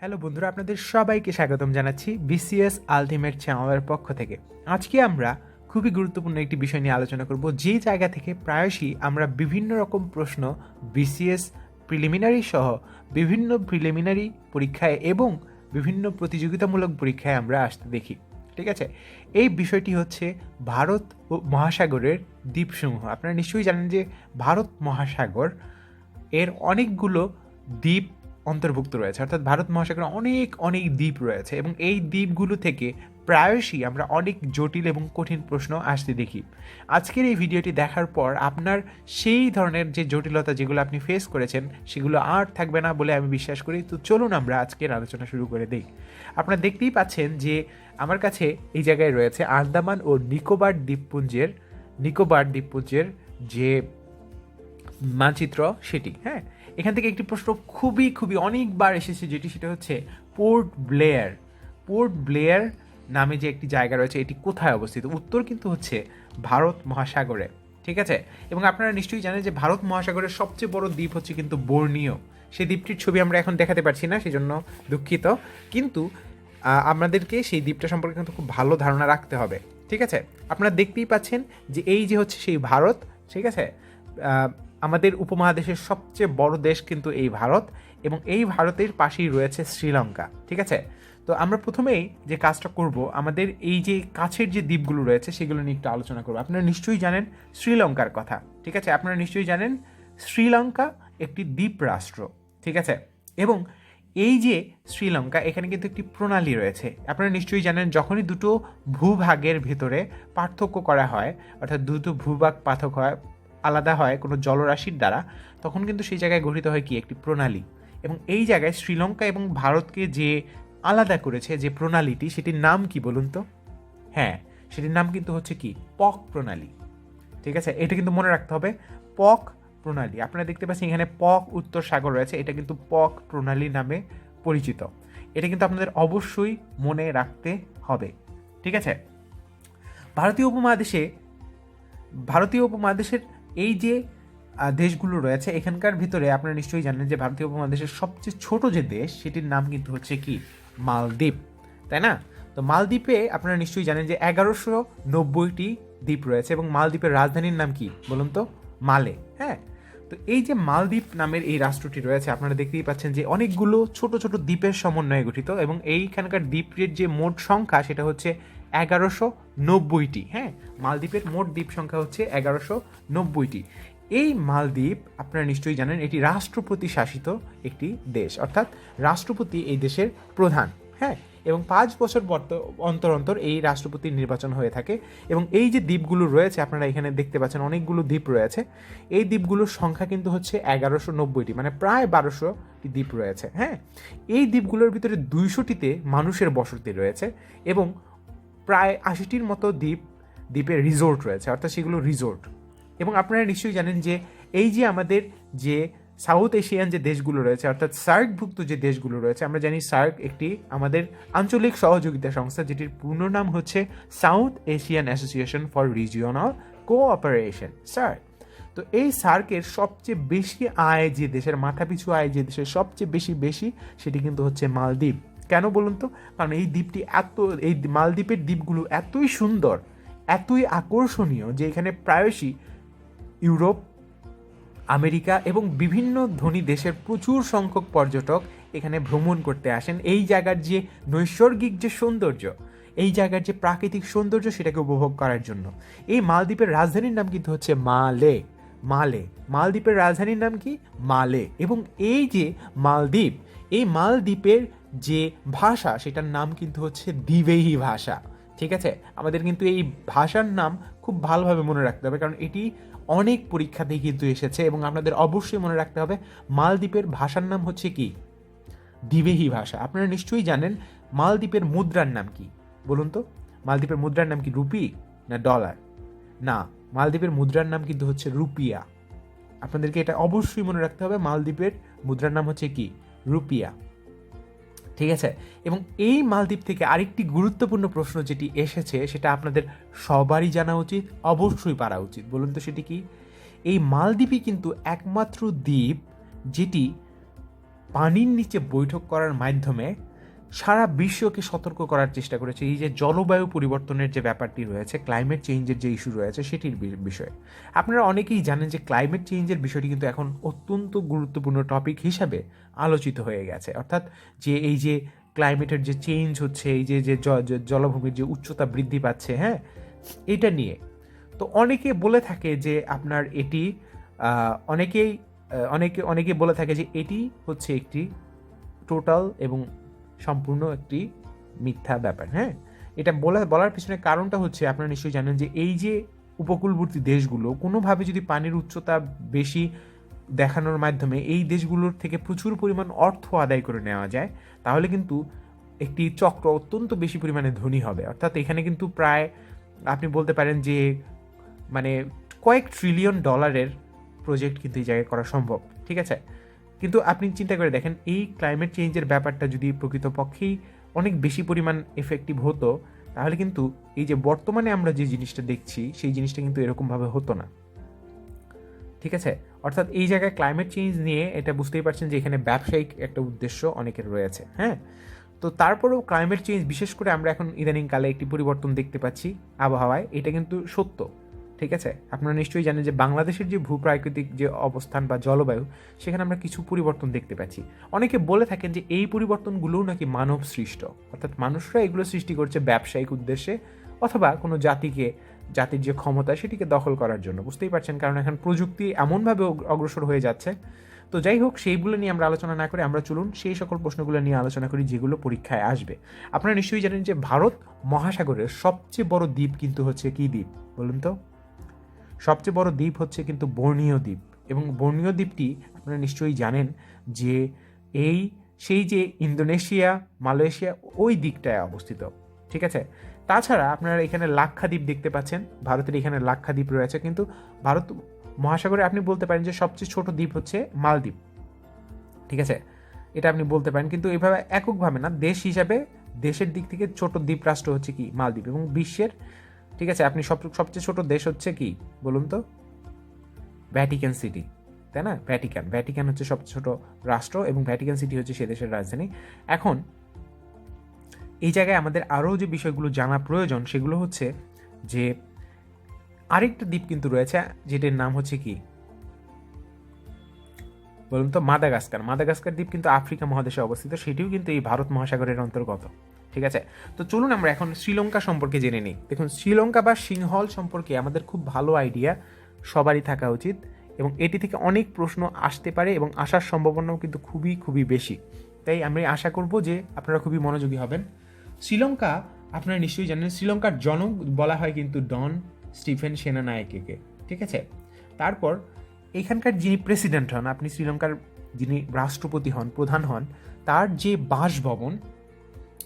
Hello বন্ধুরা, আপনাদের সবাইকে স্বাগতম জানাচ্ছি বিসিএস আলটিমেট চ্যানেলের পক্ষ থেকে। আজকে আমরা খুবই গুরুত্বপূর্ণ একটি বিষয় নিয়ে আলোচনা করব, যে জায়গা থেকে প্রায়শই আমরা বিভিন্ন রকম প্রশ্ন বিসিএস প্রিলিমিনারি সহ বিভিন্ন প্রিলিমিনারি পরীক্ষায় এবং বিভিন্ন প্রতিযোগিতামূলক পরীক্ষায় আমরা আসতে দেখি, ঠিক আছে? এই বিষয়টি হচ্ছে ভারত ও মহাসাগরের দ্বীপসমূহ। আপনারা নিশ্চয়ই জানেন যে ভারত মহাসাগর এর অনেকগুলো দ্বীপ অন্তর্ভুক্ত রয়েছে। অর্থাৎ ভারত মহাসাগরে অনেক অনেক দ্বীপ রয়েছে এবং এই দ্বীপগুলো থেকে প্রায়শই আমরা অনেক জটিল এবং কঠিন প্রশ্ন আসতে দেখি। আজকের এই ভিডিওটি দেখার পর আপনার সেই ধরনের যে জটিলতা যেগুলো আপনি ফেস করেছেন, সেগুলো আর থাকবে না বলে আমি বিশ্বাস করি। তো চলুন আমরা আজকের আলোচনা শুরু করে দিই। আপনারা দেখতেই পাচ্ছেন যে আমার কাছে এই জায়গায় রয়েছে আন্দামান ও নিকোবর দ্বীপপুঞ্জের নিকোবর দ্বীপপুঞ্জের যে মানচিত্র সেটি হ্যাঁ? এখান থেকে একটি প্রশ্ন খুবই খুবই অনেকবার এসেছে যেটি সেটা হচ্ছে পোর্ট ব্লেয়ার পোর্ট ব্লেয়ার নামে যে একটি জায়গা রয়েছে এটি কোথায় অবস্থিত? উত্তর কিন্তু হচ্ছে ভারত মহাসাগরে ঠিক আছে? এবং আপনারা নিশ্চয়ই জানেন যে ভারত মহাসাগরের সবচেয়ে বড় দ্বীপ হচ্ছে কিন্তু বর্ণীয়। সেই দ্বীপটির ছবি আমরা এখন দেখাতে পারছি না সেজন্য দুঃখিত। কিন্তু আহ, আপনাদেরকে সেই দ্বীপটা সম্পর্কে কিন্তু খুব ভালো ধারণা রাখতে হবে ঠিক আছে? আপনারা দেখতেই পাচ্ছেন যে এই যে হচ্ছে সেই ভারত ঠিক আছে? আমাদের উপমহাদেশের সবচেয়ে বড় দেশ কিন্তু এই ভারত এবং এই ভারতের পাশেই রয়েছে শ্রীলঙ্কা, ঠিক আছে? তো আমরা প্রথমেই যে কাজটা করব, আমাদের এই যে কাছের যে দ্বীপগুলো রয়েছে সেগুলো নিয়ে একটু আলোচনা করব। আপনারা নিশ্চয়ই জানেন শ্রীলঙ্কার কথা, ঠিক আছে? আপনারা নিশ্চয়ই জানেন শ্রীলঙ্কা একটি দ্বীপ রাষ্ট্র, ঠিক আছে? এবং এই যে শ্রীলঙ্কা, এখানে কিন্তু একটি প্রণালী রয়েছে। আপনারা নিশ্চয়ই জানেন যখনই দুটো ভূভাগের ভেতরে পার্থক্য করা হয়, অর্থাৎ দুটো ভূভাগ পার্থক হয় আলাদা হয় কোনো জলরাশির দ্বারা, তখন কিন্তু সেই জায়গায় গঠিত হয় কি? একটি প্রণালী। এবং এই জায়গায় শ্রীলঙ্কা এবং ভারতকে যে আলাদা করেছে, যে প্রণালীটি, সেটির নাম কি বলুন তো? হ্যাঁ সেটির নাম কিন্তু হচ্ছে কি? পক প্রণালী। ঠিক আছে? এটা কিন্তু মনে রাখতে হবে, পক প্রণালী। আপনারা দেখতে পাচ্ছেন এখানে পক উত্তর সাগর রয়েছে, এটা কিন্তু পক প্রণালী নামে পরিচিত। এটা কিন্তু আপনাদের অবশ্যই মনে রাখতে হবে। ঠিক আছে? ভারতীয় উপমহাদেশে, ভারতীয় উপমহাদেশের এই যে দেশগুলো রয়েছে, এখানকার ভিতরে আপনারা নিশ্চয়ই জানেন যে ভারতীয় উপমহাদেশের সবচেয়ে ছোট যে দেশ, সেটির নাম কিন্তু হচ্ছে কি? মালদ্বীপ, তাই না? তো মালদ্বীপে আপনারা নিশ্চয়ই জানেন যে এগারোশো নব্বইটি দ্বীপ রয়েছে এবং মালদ্বীপের রাজধানীর নাম কি? বলুন তো, মালে হ্যাঁ? তো এই যে মালদ্বীপ নামের এই রাষ্ট্রটি রয়েছে, আপনারা দেখতেই পাচ্ছেন যে অনেকগুলো ছোট ছোট দ্বীপের সমন্বয়ে গঠিত এবং এইখানকার দ্বীপের যে মোট সংখ্যা, সেটা হচ্ছে এগারোশো নব্বইটি হ্যাঁ? মালদ্বীপের মোট দ্বীপ সংখ্যা হচ্ছে এগারোশো নব্বইটি। এই মালদ্বীপ, আপনারা নিশ্চয়ই জানেন, এটি রাষ্ট্রপতি শাসিত একটি দেশ, অর্থাৎ রাষ্ট্রপতি এই দেশের প্রধান হ্যাঁ? এবং পাঁচ বছর অন্তর অন্তর এই রাষ্ট্রপতির নির্বাচন হয়ে থাকে এবং এই যে দ্বীপগুলো রয়েছে, আপনারা এখানে দেখতে পাচ্ছেন অনেকগুলো দ্বীপ রয়েছে। এই দ্বীপগুলোর সংখ্যা কিন্তু হচ্ছে এগারোশো নব্বইটি মানে প্রায় বারোশোটি দ্বীপ রয়েছে হ্যাঁ? এই দ্বীপগুলোর ভিতরে দুইশোটিতে মানুষের বসতি রয়েছে এবং প্রায় আশিটির মতো দ্বীপ, দ্বীপের রিসোর্ট রয়েছে, অর্থাৎ সেগুলো রিসোর্ট এবং আপনারা নিশ্চয়ই জানেন যে এই যে আমাদের যে সাউথ এশিয়ান যে দেশগুলো রয়েছে, অর্থাৎ সার্কভুক্ত যে দেশগুলো রয়েছে, আমরা জানি সার্ক একটি আমাদের আঞ্চলিক সহযোগিতা সংস্থা, যেটির পূর্ণ নাম হচ্ছে South Asian Association for Regional Cooperation SAARC তো এই সার্কের সবচেয়ে বেশি আয় যে দেশের মাথাপিছু আয় যে দেশের সবচেয়ে বেশি বেশি, সেটি কিন্তু হচ্ছে মালদ্বীপ। কেন বলুন তো? কারণ এই দ্বীপটি এত, এই মালদ্বীপের দ্বীপগুলো এতই সুন্দর, এতই আকর্ষণীয় যে এখানে প্রায়শই ইউরোপ, আমেরিকা এবং বিভিন্ন ধনী দেশের প্রচুর সংখ্যক পর্যটক এখানে ভ্রমণ করতে আসেন। এই জায়গার যে নৈসর্গিক যে সৌন্দর্য, এই জায়গার যে প্রাকৃতিক সৌন্দর্য সেটাকে উপভোগ করার জন্য। এই মালদ্বীপের রাজধানীর নাম কিন্তু হচ্ছে মালে মালে। মালদ্বীপের রাজধানীর নাম কি? মালে। এবং এই যে মালদ্বীপ, এই মালদ্বীপের যে ভাষা, সেটার নাম কিন্তু হচ্ছে দিবেহি ভাষা। ঠিক আছে? আমাদের কিন্তু এই ভাষার নাম খুব ভালোভাবে মনে রাখতে হবে, কারণ এটি অনেক পরীক্ষাতেই কিন্তু এসেছে এবং আপনাদের অবশ্যই মনে রাখতে হবে, মালদ্বীপের ভাষার নাম হচ্ছে কি? দিবেহি ভাষা। আপনারা নিশ্চয়ই জানেন মালদ্বীপের মুদ্রার নাম কি? বলুন তো, মালদ্বীপের মুদ্রার নাম কি রুপি না ডলার? না, মালদ্বীপের মুদ্রার নাম কিন্তু হচ্ছে রুপিয়া। আপনাদেরকে এটা অবশ্যই মনে রাখতে হবে, মালদ্বীপের মুদ্রার নাম হচ্ছে কি? রুপিয়া। ঠিক আছে? এবং এই মালদ্বীপ থেকে আরেকটি গুরুত্বপূর্ণ প্রশ্ন যেটি এসেছে, সেটা আপনাদের সবারই জানা উচিত, অবশ্যই পারা উচিত। বলুন তো সেটি কি? এই মালদ্বীপই কিন্তু একমাত্র দ্বীপ যেটি পানির নিচে বৈঠক করার মাধ্যমে সারা বিশ্বকে সতর্ক করার চেষ্টা করেছে। এই যে জলবায়ু পরিবর্তনের যে ব্যাপারটি রয়েছে ক্লাইমেট চেঞ্জের যে ইস্যু রয়েছে, সেটির বিষয়ে। আপনারা অনেকেই জানেন যে ক্লাইমেট চেঞ্জের বিষয়টি কিন্তু এখন অত্যন্ত গুরুত্বপূর্ণ টপিক হিসাবে আলোচিত হয়ে গেছে। অর্থাৎ যে এই যে ক্লাইমেটের যে চেঞ্জ হচ্ছে, এই যে যে জলভূমির যে উচ্চতা বৃদ্ধি পাচ্ছে হ্যাঁ এটা নিয়ে। তো অনেকে বলে থাকে যে আপনার এটি অনেকেই অনেকে অনেকে বলে থাকে যে এটি হচ্ছে একটি টোটাল এবং সম্পূর্ণ একটি মিথ্যা ব্যাপার হ্যাঁ? এটা বলা, বলার পিছনে কারণটা হচ্ছে, আপনারা নিশ্চয়ই জানেন যে এই যে উপকূলবর্তী দেশগুলো, কোনোভাবে যদি পানির উচ্চতা বেশি দেখানোর মাধ্যমে এই দেশগুলোর থেকে প্রচুর পরিমাণ অর্থ আদায় করে নেওয়া যায়, তাহলে কিন্তু একটি চক্র অত্যন্ত বেশি পরিমাণে ধনী হবে। অর্থাৎ এখানে কিন্তু প্রায় আপনি বলতে পারেন যে মানে কয়েক ট্রিলিয়ন ডলারের প্রজেক্ট কিন্তু এই জায়গায় করা সম্ভব, ঠিক আছে? কিন্তু আপনি চিন্তা করে দেখেন, এই ক্লাইমেট চেঞ্জের ব্যাপারটা যদি প্রকৃতপক্ষেই অনেক বেশি পরিমাণ এফেক্টিভ হতো, তাহলে কিন্তু এই যে বর্তমানে আমরা যে জিনিসটা দেখছি, সেই জিনিসটা কিন্তু এরকমভাবে হতো না। ঠিক আছে? অর্থাৎ এই জায়গায় ক্লাইমেট চেঞ্জ নিয়ে এটা বুঝতেই পারছেন যে এখানে ব্যবসায়িক একটা উদ্দেশ্য অনেকের রয়েছে হ্যাঁ? তো তারপরেও ক্লাইমেট চেঞ্জ বিশেষ করে আমরা এখন ইদানিংকালে একটি পরিবর্তন দেখতে পাচ্ছি আবহাওয়ায়, এটা কিন্তু সত্য। ঠিক আছে? আপনারা নিশ্চয়ই জানেন যে বাংলাদেশের যে ভূপ্রাকৃতিক যে অবস্থান বা জলবায়ু, সেখানে আমরা কিছু পরিবর্তন দেখতে পাচ্ছি। অনেকে বলে থাকেন যে এই পরিবর্তনগুলোও নাকি মানব সৃষ্ট। অর্থাৎ মানুষরা এগুলো সৃষ্টি করছে ব্যবসায়িক উদ্দেশ্যে অথবা কোনো জাতিকে, জাতির যে ক্ষমতা, সেটিকে দখল করার জন্য। বুঝতেই পারছেন? কারণ এখন প্রযুক্তি এমনভাবে অগ্রসর হয়ে যাচ্ছে। তো যাই হোক, সেইগুলো নিয়ে আমরা আলোচনা না করে আমরা চলুন সেই সকল প্রশ্নগুলো নিয়ে আলোচনা করি যেগুলো পরীক্ষায় আসবে। আপনারা নিশ্চয়ই জানেন যে ভারত মহাসাগরের সবচেয়ে বড় দ্বীপ কিন্তু হচ্ছে কি দ্বীপ? বলুন তো। সবচেয়ে বড় দ্বীপ হচ্ছে কিন্তু বর্ণীয় দ্বীপ। এবং বর্ণীয় দ্বীপটি আপনারা নিশ্চয়ই জানেন যে এই, সেই যে ইন্দোনেশিয়া, মালয়েশিয়া ওই দিকটায় অবস্থিত। ঠিক আছে? তাছাড়া আপনারা এখানে লাক্ষাদ্বীপ দেখতে পাচ্ছেন। ভারতের এখানে লাক্ষাদ্বীপ রয়েছে কিন্তু ভারত মহাসাগরে আপনি বলতে পারেন যে সবচেয়ে ছোট দ্বীপ হচ্ছে মালদ্বীপ। ঠিক আছে? এটা আপনি বলতে পারেন কিন্তু এইভাবে এককভাবে না। দেশ হিসাবে দেশের দিক থেকে ছোট দ্বীপ রাষ্ট্র হচ্ছে কি? মালদ্বীপ। এবং বিশ্বের ঠিক আছে, আপনি সব সবচেয়ে ছোট দেশ হচ্ছে কি? বলুন তো। ভ্যাটিকান সিটি তাই না? ভ্যাটিকান ভ্যাটিকান হচ্ছে সবচেয়ে ছোট রাষ্ট্র এবং ভ্যাটিকান সিটি হচ্ছে সে দেশের রাজধানী। এখন, এই জায়গায় আমাদের আরও যে বিষয়গুলো জানা প্রয়োজন, সেগুলো হচ্ছে যে আরেকটা দ্বীপ কিন্তু রয়েছে, যেটির নাম হচ্ছে কি? বলুন তো, মাদাগাস্কার। মাদাগাস্কার দ্বীপ কিন্তু আফ্রিকা মহাদেশে অবস্থিত, সেটিও কিন্তু এই ভারত মহাসাগরের অন্তর্গত। ঠিক আছে? তো চলুন আমরা এখন শ্রীলঙ্কা সম্পর্কে জেনে নিই। দেখুন, শ্রীলঙ্কা বা সিংহল সম্পর্কে আমাদের খুব ভালো আইডিয়া সবারই থাকা উচিত এবং এটি থেকে অনেক প্রশ্ন আসতে পারে এবং আসার সম্ভাবনাও কিন্তু খুবই খুবই বেশি। তাই আমি আশা করব যে আপনারা খুবই মনোযোগী হবেন। শ্রীলঙ্কা, আপনারা নিশ্চয়ই জানেন, শ্রীলঙ্কার জনক বলা হয় কিন্তু ডন স্টিফেন সেনানায়কেকে, ঠিক আছে? তারপর এখানকার যিনি প্রেসিডেন্ট হন, আপনি শ্রীলঙ্কার যিনি রাষ্ট্রপতি হন, প্রধান হন, তার যে বাসভবন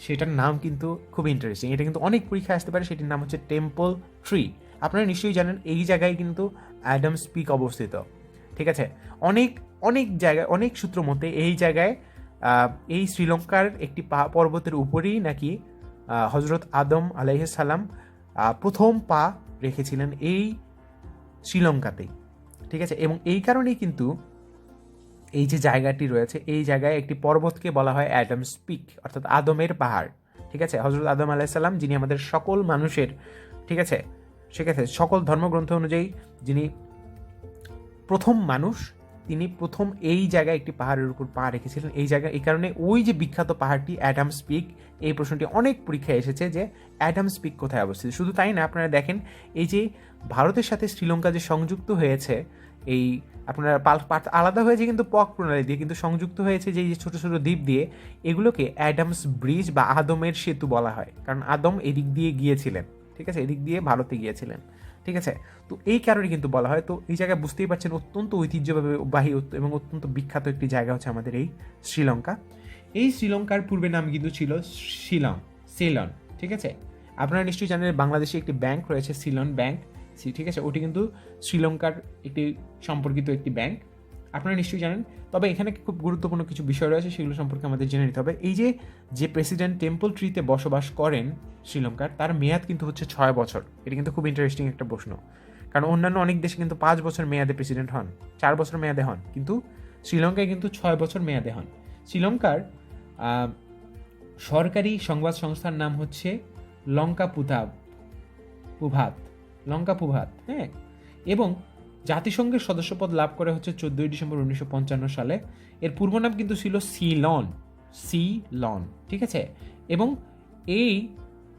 সেটার নাম কিন্তু খুব ইন্টারেস্টিং এটা কিন্তু অনেক পরীক্ষায় আসতে পারে, সেটির নাম হচ্ছে টেম্পল ট্রি আপনারা নিশ্চয়ই জানেন এই জায়গায় কিন্তু অ্যাডামস পিক অবস্থিত। ঠিক আছে? অনেক অনেক জায়গায় অনেক সূত্র মতে এই জায়গায় এই শ্রীলঙ্কার একটি পা- পর্বতের উপরেই নাকি হজরত আদম আলাইসাল্লাম প্রথম পা রেখেছিলেন এই শ্রীলঙ্কাতেই। ঠিক আছে? এবং এই কারণেই কিন্তু এই যে জায়গাটি রয়েছে, এই জায়গায় একটি পর্বতকে বলা হয় অ্যাডামস পিক, অর্থাৎ আদমের পাহাড়। ঠিক আছে? হজরত আদম আলাইসাল্লাম যিনি আমাদের সকল মানুষের, ঠিক আছে? ঠিক আছে, সকল ধর্মগ্রন্থ অনুযায়ী যিনি প্রথম মানুষ, তিনি প্রথম এই জায়গায় একটি পাহাড়ের উপর পা রেখেছিলেন। এই জায়গায় এই কারণে ওই যে বিখ্যাত পাহাড়টি অ্যাডামস পিক, এই প্রশ্নটি অনেক পরীক্ষায় এসেছে যে অ্যাডামস পিক কোথায় অবস্থিত? শুধু তাই না, আপনারা দেখেন এই যে ভারতের সাথে শ্রীলঙ্কা যে সংযুক্ত হয়েছে, এই আপনারা পাত- আলাদা হয়েছে কিন্তু পক প্রণালী দিয়ে, কিন্তু সংযুক্ত হয়েছে যে যে ছোটো ছোটো দ্বীপ দিয়ে, এগুলোকে অ্যাডামস ব্রিজ বা আদমের সেতু বলা হয়। কারণ আদম এদিক দিয়ে গিয়েছিলেন, ঠিক আছে? এদিক দিয়ে ভারতে গিয়েছিলেন, ঠিক আছে? তো এই কারণে কিন্তু বলা হয়। তো এই জায়গায় বুঝতেই পারছেন, অত্যন্ত ঐতিহ্যবাহী এবং অত্যন্ত বিখ্যাত একটি জায়গা হচ্ছে আমাদের এই শ্রীলঙ্কা। এই শ্রীলঙ্কার পূর্বে নাম কিন্তু ছিল শিলং, সিলন, ঠিক আছে? আপনারা নিশ্চয়ই জানেন বাংলাদেশে একটি ব্যাংক রয়েছে, সিলন ব্যাংক সি- ঠিক আছে? ওটি কিন্তু শ্রীলঙ্কার একটি সম্পর্কিত একটি ব্যাংক আপনারা নিশ্চয়ই জানেন। তবে এখানে খুব গুরুত্বপূর্ণ কিছু বিষয় রয়েছে, সেগুলো সম্পর্কে আমাদের জেনে নিতে হবে। এই যে যে প্রেসিডেন্ট টেম্পল ট্রিতে বসবাস করেন শ্রীলঙ্কার, তার মেয়াদ কিন্তু হচ্ছে ছয় বছর। এটা কিন্তু খুব ইন্টারেস্টিং একটা প্রশ্ন। কারণ অন্যান্য অনেক দেশে কিন্তু পাঁচ বছর মেয়াদে প্রেসিডেন্ট হন, চার বছর মেয়াদে হন। কিন্তু শ্রীলঙ্কায় কিন্তু ছয় বছর মেয়াদে হন। শ্রীলঙ্কার সরকারি সংবাদ সংস্থার নাম হচ্ছে লঙ্কা পুতাব পুভাত। লঙ্কা পুভাত হ্যাঁ? এবং জাতিসংঘের সদস্যপদ লাভ করে হচ্ছে চোদ্দই ডিসেম্বর উনিশশো পঞ্চান্ন সালে। এর পূর্ব নাম কিন্তু ছিল সিলন সিলন, ঠিক আছে? এবং এই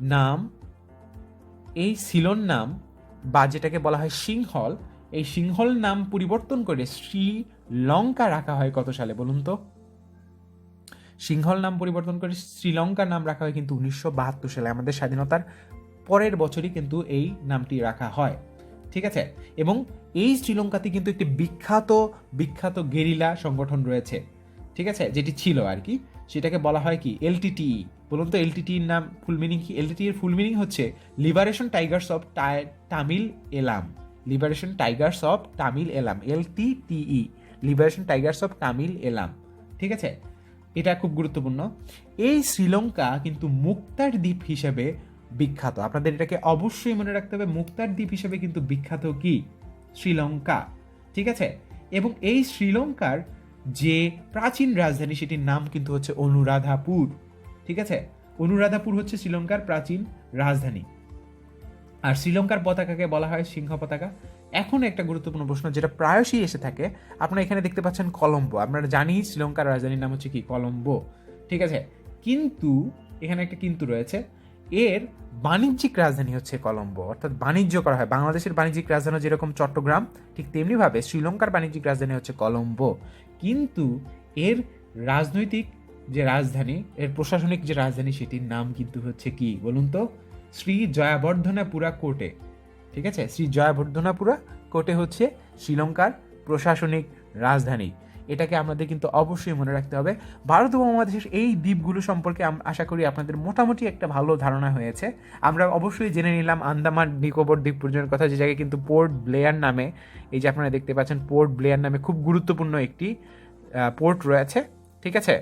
নাম, এই সিলন নাম বা যেটাকে বলা হয় সিংহল, এই সিংহল নাম পরিবর্তন করে শ্রীলঙ্কা রাখা হয় কত সালে বলুন তো? সিংহল নাম পরিবর্তন করে শ্রীলঙ্কার নাম রাখা হয় কিন্তু উনিশশো বাহাত্তর সালে। আমাদের স্বাধীনতার পরের বছরই কিন্তু এই নামটি রাখা হয়। ঠিক আছে? এবং এই শ্রীলঙ্কাতে কিন্তু একটি বিখ্যাত বিখ্যাত গেরিলা সংগঠন রয়েছে। ঠিক আছে? যেটি ছিল আর কি। সেটাকে বলা হয় কি? এলটিটি বলুন তো, এলটিটির নাম ফুল মিনিং কি? এলটিটি এর ফুল মিনিং হচ্ছে Liberation Tigers of Tamil Eelam Liberation Tigers of Tamil Eelam LTTE Liberation Tigers of Tamil Eelam ঠিক আছে? এটা খুব গুরুত্বপূর্ণ। এই শ্রীলঙ্কা কিন্তু মুক্তার দ্বীপ হিসেবে বিখ্যাত। আপনাদের এটাকে অবশ্যই মনে রাখতে হবে, মুক্তার দ্বীপ হিসেবে কিন্তু বিখ্যাত কি? শ্রীলঙ্কা। ঠিক আছে? এবং এই শ্রীলঙ্কার যে প্রাচীন রাজধানী, সেটির নাম কিন্তু হচ্ছে অনুরাধাপুর। ঠিক আছে? অনুরাধাপুর হচ্ছে শ্রীলঙ্কার প্রাচীন রাজধানী। আর শ্রীলঙ্কার পতাকাকে বলা হয় সিংহ পতাকা। এখন একটা গুরুত্বপূর্ণ প্রশ্ন, যেটা প্রায়শই এসে থাকে, আপনারা এখানে দেখতে পাচ্ছেন কলম্বো। আপনারা জানি শ্রীলঙ্কার রাজধানীর নাম হচ্ছে কি? কলম্বো। ঠিক আছে? কিন্তু এখানে একটা কিন্তু রয়েছে। এর বাণিজ্যিক রাজধানী হচ্ছে কলম্বো, অর্থাৎ বাণিজ্য করা হয়। বাংলাদেশের বাণিজ্যিক রাজধানী যেরকম চট্টগ্রাম, ঠিক তেমনিভাবে শ্রীলঙ্কার বাণিজ্যিক রাজধানী হচ্ছে কলম্বো। কিন্তু এর রাজনৈতিক যে রাজধানী, এর প্রশাসনিক যে রাজধানী, সেটির নাম কিন্তু হচ্ছে কি বলুন তো? শ্রী জয়াবর্ধনাপুরা কোর্টে, ঠিক আছে? শ্রী জয়াবর্ধনাপুরা কোর্টে হচ্ছে শ্রীলঙ্কার প্রশাসনিক রাজধানী। এটাকে আমাদের কিন্তু অবশ্যই মনে রাখতে হবে। ভারত উপমহাদেশের এই দ্বীপগুলো সম্পর্কে আশা করি আপনাদের মোটামুটি একটা ভালো ধারণা হয়েছে। আমরা অবশ্যই জেনে নিলাম আন্দামান নিকোবর দ্বীপপুঞ্জের কথা, যে জায়গায় কিন্তু পোর্ট ব্লেয়ার নামে, এই যে আপনারা দেখতে পাচ্ছেন, পোর্ট ব্লেয়ার নামে খুব গুরুত্বপূর্ণ একটি পোর্ট রয়েছে, ঠিক আছে?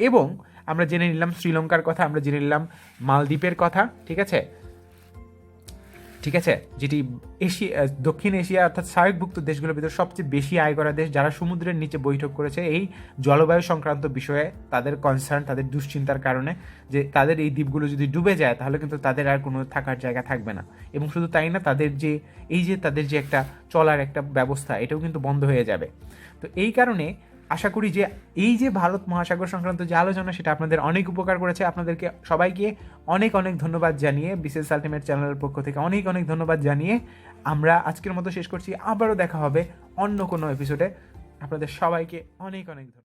এবং আমরা জেনে নিলাম শ্রীলঙ্কার কথা, আমরা জেনে নিলাম মালদ্বীপের কথা, ঠিক আছে? ঠিক আছে? যেটি এশিয়া দক্ষিণ এশিয়া অর্থাৎ সার্কভুক্ত দেশগুলোর ভিতরে সবচেয়ে বেশি আয় করা দেশ যারা সমুদ্রের নিচে বৈঠক করেছে এই জলবায়ু সংক্রান্ত বিষয়ে তাদের কনসার্ন তাদের দুশ্চিন্তার কারণে যে তাদের এই দ্বীপগুলো যদি ডুবে যায়, তাহলে কিন্তু তাদের আর কোনো থাকার জায়গা থাকবে না। এবং শুধু তাই না, তাদের যে, এই যে তাদের যে একটা চলার একটা ব্যবস্থা, এটাও কিন্তু বন্ধ হয়ে যাবে। তো এই কারণে আশা করি যে এই যে ভারত মহাসাগর সংক্রান্ত যে আলোচনা, সেটা আপনাদের অনেক উপকার করেছে। আপনাদেরকে সবাইকে অনেক অনেক ধন্যবাদ জানিয়ে বিশেষ আলটিমেট চ্যানেলের পক্ষ থেকে অনেক অনেক ধন্যবাদ জানিয়ে আমরা আজকের মতো শেষ করছি। আবারও দেখা হবে অন্য কোনো এপিসোডে আপনাদের সবাইকে অনেক অনেক ধন্যবাদ।